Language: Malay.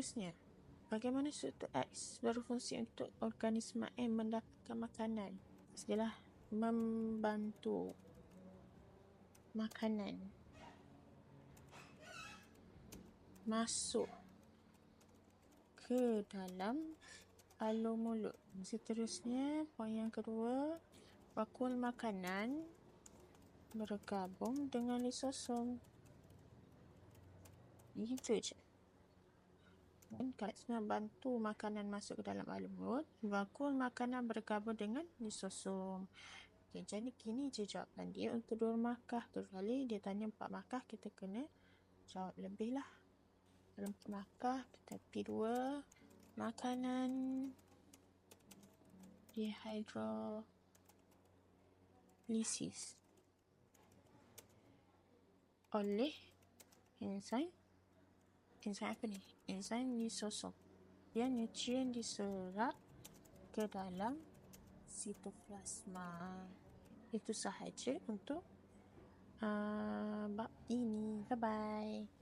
Terusnya, bagaimana struktur X berfungsi untuk organisma M mendapatkan makanan? Setelah membantu makanan masuk ke dalam alur mulut. Seterusnya, poin yang kedua, bakul makanan bergabung dengan lisosom. Itu je. Dan kalau bantu makanan masuk ke dalam alur mulut, bakul makanan bergabung dengan lisosom. Okay, jadi kini je jawapan dia untuk dua markah. Terus kali dia tanya empat markah, kita kena jawab lebih lah. Dalam empat markah, kita pilih dua makanan dihydrolysis oleh enzim enzim apa ni? Lisosom. Dia nutrien diserap ke dalam sitoplasma. Itu sahaja untuk uh, bab ini. Bye-bye.